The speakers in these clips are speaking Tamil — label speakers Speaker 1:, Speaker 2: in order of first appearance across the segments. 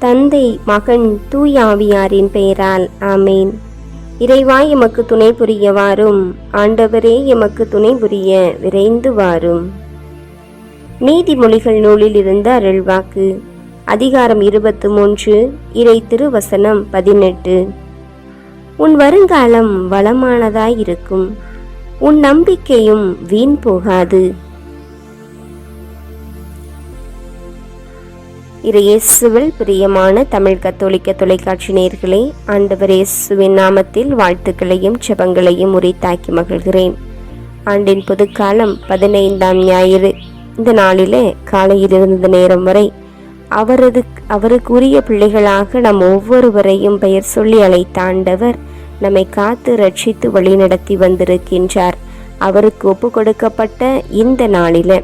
Speaker 1: தந்தை மகன் தூயாவியாரின் பெயரால் ஆமேன். இறைவா எமக்கு துணை புரிய வாரும் ஆண்டவரே எமக்கு துணை புரிய விரைந்து வாரும். நீதிமொழிகள் நூலில் இருந்த அருள்வாக்கு. அதிகாரம் இருபத்து மூன்று இறை திருவசனம் பதினெட்டு. உன் வருங்காலம் வளமானதாயிருக்கும். உன் நம்பிக்கையும் வீண் போகாது. இயேசுவில் பிரியமான தமிழ் கத்தோலிக்க தொலைக்காட்சி நேர்களே ஆண்டவர் இயேசுவின் நாமத்தில் வாழ்த்துக்களையும் செபங்களையும் உரித்தாக்கி மகிழ்கிறேன். ஆண்டின் புதுக்காலம் பதினைந்தாம் ஞாயிறு. இந்த நாளிலே காலையில் இருந்த நேரம் வரை அவரது அவருக்குரிய பிள்ளைகளாக நம் ஒவ்வொருவரையும் பெயர் சொல்லி அழைத்த ஆண்டவர் நம்மை காத்து ரட்சித்து வழிநடத்தி வந்திருக்கின்றார். அவருக்கு ஒப்பு கொடுக்கப்பட்ட இந்த நாளில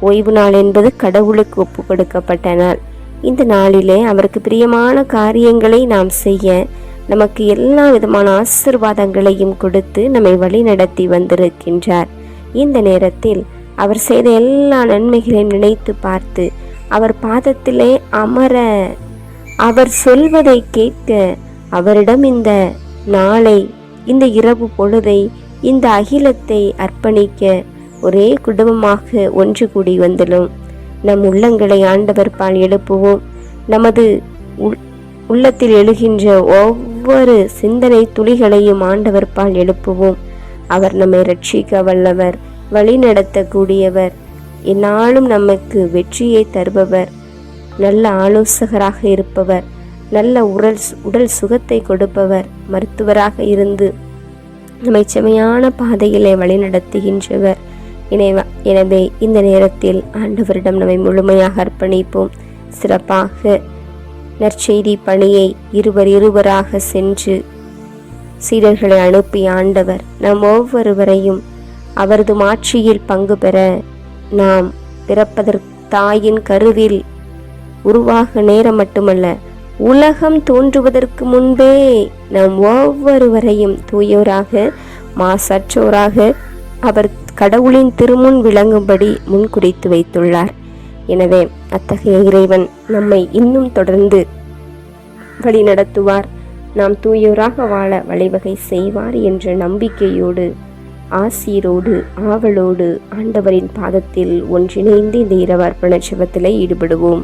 Speaker 1: ஓய்வு நாள் என்பது கடவுளுக்கு ஒப்பு கொடுக்கப்பட்ட நாள் இந்த நாளிலே அவருக்கு பிரியமான காரியங்களை நாம் செய்ய நமக்கு எல்லா விதமான ஆசிர்வாதங்களையும் கொடுத்து நம்மை வழி நடத்தி வந்திருக்கின்றார். இந்த நேரத்தில் அவர் செய்த எல்லா நன்மைகளையும் நினைத்து பார்த்து அவர் பாதத்திலே அமர அவர் சொல்வதை கேட்க அவரிடம் இந்த நாளை இந்த இரவு பொழுதை இந்த அகிலத்தை அர்ப்பணிக்க ஒரே குடும்பமாக ஒன்று கூடி வந்துள்ளோம் நம் உள்ளங்களை ஆண்டவர் பால் எழுப்புவோம். நமது உள்- உள்ளத்தில் எழுகின்ற ஒவ்வொரு சிந்தனை துளிகளையும் ஆண்டவர் பால் எழுப்புவோம். அவர் நம்மை ரட்சிக்க வல்லவர் வழி நடத்தக்கூடியவர். எந்நாளும் நமக்கு வெற்றியை தருபவர். நல்ல ஆலோசகராக இருப்பவர். நல்ல உடல் உடல் சுகத்தை கொடுப்பவர். மருத்துவராக இருந்து நம்மை செமையான பாதையிலே வழிநடத்துகின்றவர். எனவே எனவே இந்த நேரத்தில் ஆண்டவரிடம் நம்மை முழுமையாக அர்ப்பணிப்போம். சிறப்பாக நற்செய்தி பணியை இருவர் இருவராக சென்று சீடர்களை அனுப்பி ஆண்டவர் நம் ஒவ்வொருவரையும் அவரது மாட்சியில் பங்கு பெற நாம் பிறப்பதற்கு தாயின் கருவில் உருவாக நேரம் மட்டுமல்ல உலகம் தோன்றுவதற்கு முன்பே நம் ஒவ்வொருவரையும் தூயோராக மாசற்றோராக அவர் கடவுளின் திருமுன் விளங்கும்படி முன்குறித்து வைத்துள்ளார். எனவே அத்தகைய இறைவன் நம்மை இன்னும் தொடர்ந்து வழி நடத்துவார் நாம் தூயோராக வாழ வழிவகை செய்வார் என்ற நம்பிக்கையோடு ஆசீரோடு ஆவலோடு ஆண்டவரின் பாதத்தில் ஒன்றிணைந்து இந்த இரவார்ப்பண சிவத்தில் ஈடுபடுவோம்.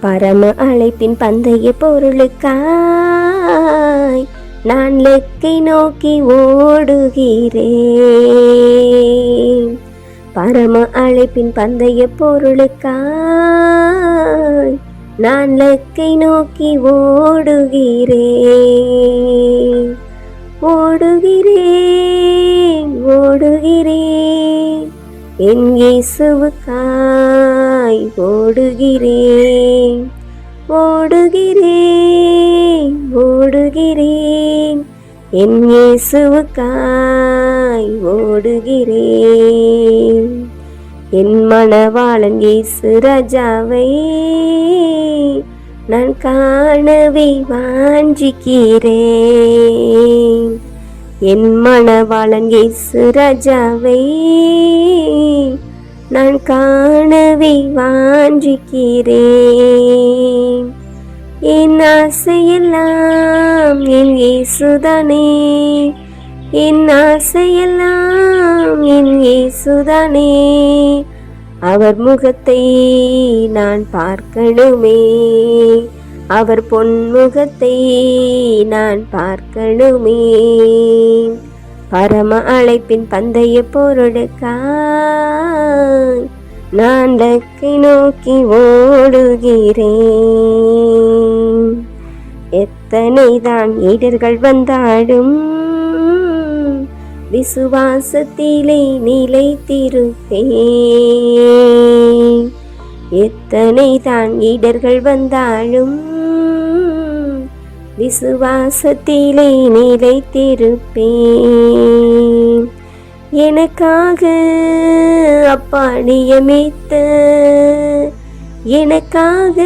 Speaker 1: பரம அழைப்பின் பந்தய பொருளுக்காய் நான் லெக்கை நோக்கி ஓடுகிறேன். பரம அழைப்பின் பந்தய பொருளுக்காய் நான் லெக்கை நோக்கி ஓடுகிறேன். ஓடுகிறேன் ஓடுகிறேன். என் இயேசுவுக்காய் ஓடுகிறேன். ஓடுகிறேன் ஓடுகிறேன். என் இயேசுவுக்காய் ஓடுகிறேன். என் மணவாளன் இயேசு ராஜாவை நான் காணவே வாஞ்சிக்கிறேன். என் மணவாளன் இயேசு ராஜாவை நான் காணவே வாஞ்சிக்கிறேன். என் ஆசையெல்லாம் என் இயேசுதானே. என் ஆசையெல்லாம் என் இயேசுதானே. அவர் முகத்தை நான் பார்க்கணுமே. அவர் பொன்முகத்தை நான் பார்க்கணுமே. பரம அழைப்பின் பந்தய பொருளுக்காய் நான் லக்கை நோக்கி ஓடுகிறேன். எத்தனைதான் ஏடர்கள் வந்தாலும் விசுவாசத்திலே நிலைத்திருப்பே எத்தனை தான் ஈடர்கள் வந்தாலும் விசுவாசத்திலே நிலைத்திருப்பே எனக்காக அப்பா நியமித்த எனக்காக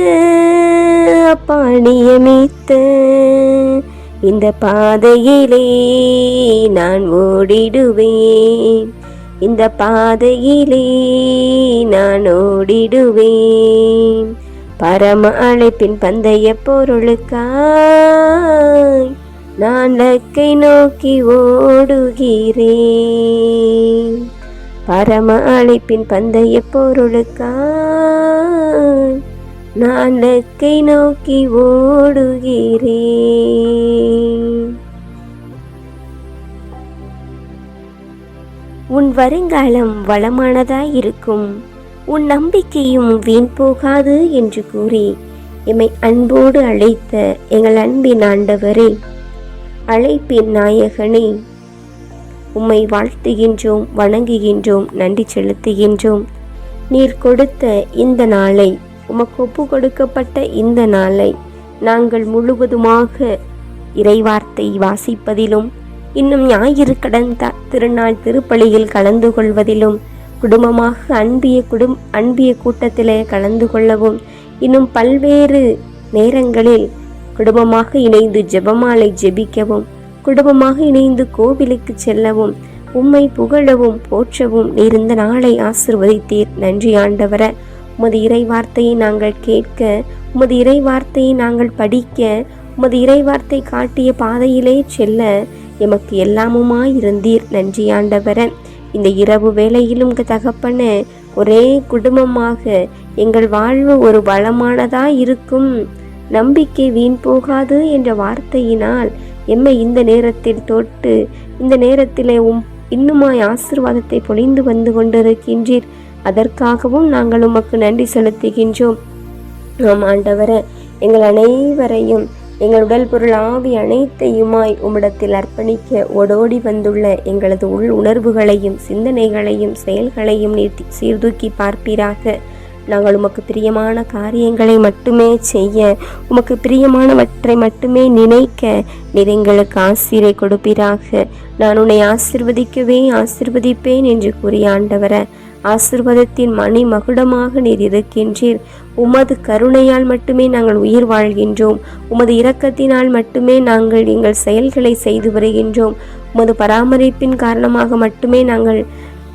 Speaker 1: அப்பா இந்த பாதையிலே நான் ஓடிடுவேன். இந்த பாதையிலே நான் ஓடிடுவேன். பரம அழைப்பின் பந்தய பொருளுக்காய் நான் லக்கை நோக்கி ஓடுகிறேன். பரம அழைப்பின் பந்தய பொருளுக்காய் நான் லக்கை நோக்கி ஓடுகிறேன். உன் வருங்காலம் வளமானதாய் இருக்கும். உன் நம்பிக்கையும் வீண் போகாது என்று கூறி எம்மை அன்போடு அழைத்த எங்கள் அன்பின் ஆண்டவரே அழைப்பின் நாயகனே உம்மை வாழ்த்துகின்றோம் வணங்குகின்றோம் நன்றி செலுத்துகின்றோம். நீர் கொடுத்த இந்த நாளை உமக்கு ஒப்பு கொடுக்கப்பட்ட இந்த நாளை நாங்கள் முழுவதுமாக இறைவார்த்தை வாசிப்பதிலும் இன்னும் ஞாயிறு கடந்த திருநாள் திருப்பலியில் கலந்து கொள்வதிலும் குடும்பமாக அன்பிய குடும் அன்பிய கூட்டத்திலே கலந்து கொள்ளவும் இன்னும் பல்வேறு நேரங்களில் குடும்பமாக இணைந்து ஜெபமாலை ஜெபிக்கவும் குடும்பமாக இணைந்து கோவிலுக்கு செல்லவும் உம்மை புகழவும் போற்றவும் இருந்த நாளை ஆசிர்வதித்தீர். நன்றி ஆண்டவர. உமது இறை வார்த்தையை நாங்கள் கேட்க உமது இறை வார்த்தையை நாங்கள் படிக்க உமது இறை வார்த்தை காட்டிய பாதையிலே செல்ல எமக்கு எல்லாமுமாய் இருந்தீர் நன்றி ஆண்டவர இந்த இரவு வேளையிலும் தகப்பன ஒரே குடும்பமாக எங்கள் வாழ்வு ஒரு வளமானதா இருக்கும். நம்பிக்கை வீண் போகாது என்ற வார்த்தையினால் எம்மை இந்த நேரத்தில் தொட்டு இந்த நேரத்திலே உம் இன்னுமாய் ஆசிர்வாதத்தை பொழிந்து வந்து கொண்டிருக்கின்றீர். அதற்காகவும் நாங்கள் உமக்கு நன்றி செலுத்துகின்றோம். ஆம் ஆண்டவர எங்கள் அனைவரையும் எங்கள் உடல் பொருள் ஆவி அனைத்தையுமாய் உம்மிடத்தில் அர்ப்பணிக்க ஓடோடி வந்துள்ள எங்களது உள் உணர்வுகளையும் சிந்தனைகளையும் செயல்களையும் நீர் சீர்தூக்கி பார்ப்பீராக. நாங்கள் உமக்கு பிரியமான காரியங்களை மட்டுமே செய்ய உமக்கு பிரியமானவற்றை மட்டுமே நினைக்க நீர் எங்களுக்கு ஆசிரியை கொடுப்பீராக. நான் உன்னை ஆசிர்வதிக்கவே ஆசிர்வதிப்பேன் என்று கூறிய ஆண்டவர ஆசிர்வாதத்தின் மணி மகுடமாக நீர் இருக்கின்றீர். உமது கருணையால் மட்டுமே நாங்கள் உயிர் வாழ்கின்றோம். உமது இரக்கத்தினால் மட்டுமே நாங்கள் எங்கள் செயல்களை செய்து வருகின்றோம். உமது பராமரிப்பின் காரணமாக மட்டுமே நாங்கள்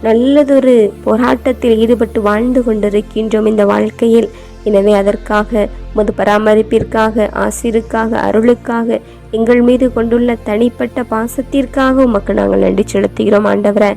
Speaker 1: நல்லதொரு போராட்டத்தில் ஈடுபட்டு வாழ்ந்து கொண்டிருக்கின்றோம். இந்த வாழ்க்கையில் எனவே அதற்காக உமது பராமரிப்பிற்காக ஆசிருக்காக அருளுக்காக எங்கள் மீது கொண்டுள்ள தனிப்பட்ட பாசத்திற்காக உமக்கு நாங்கள் நன்றி செலுத்துகிறோம் ஆண்டவரை.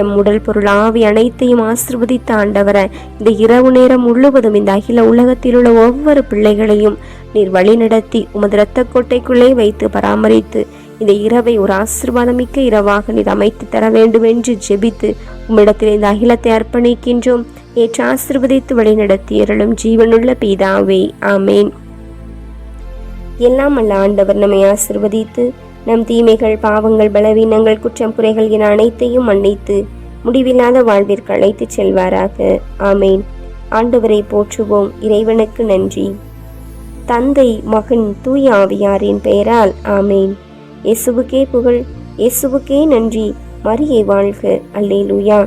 Speaker 1: எம் உடல் பொருள் ஆவி அனைத்தையும் ஆசிர்வதித்த ஆண்டவரை. இந்த இரவு நேரம் முழுவதும் இந்த அகில உலகத்தில் உள்ள ஒவ்வொரு பிள்ளைகளையும் நீர் வழிநடத்தி உமது இரத்த கோட்டைக்குள்ளே வைத்து பராமரித்து இந்த இரவை ஒரு ஆசிர்வாதமிக்க இரவாக நீர் அமைத்து தர வேண்டும் என்று ஜெபித்து உம்மிடத்தில் இந்த அகிலத்தை அர்ப்பணிக்கின்றோம். ஏற்று ஆசிர்வதித்து வழிநடத்தி அருளும் ஜீவனுள்ள பீதாவே ஆமேன். எல்லாம் அல்ல ஆண்டவர் நம்மை ஆசிர்வதித்து நம் தீமைகள் பாவங்கள் பலவீனங்கள் குற்றம் குறைகள் என அனைத்தையும் மன்னித்து முடிவில்லாத வாழ்விற்கு அழைத்துச் செல்வாராக ஆமேன். ஆண்டவரை போற்றுவோம் இறைவனுக்கு நன்றி. தந்தை மகன் தூய ஆவியாரின் பெயரால் ஆமேன். இயேசுவுக்கே புகழ் இயேசுவுக்கே நன்றி. மரியை வாழ்க. அல்லேலூயா.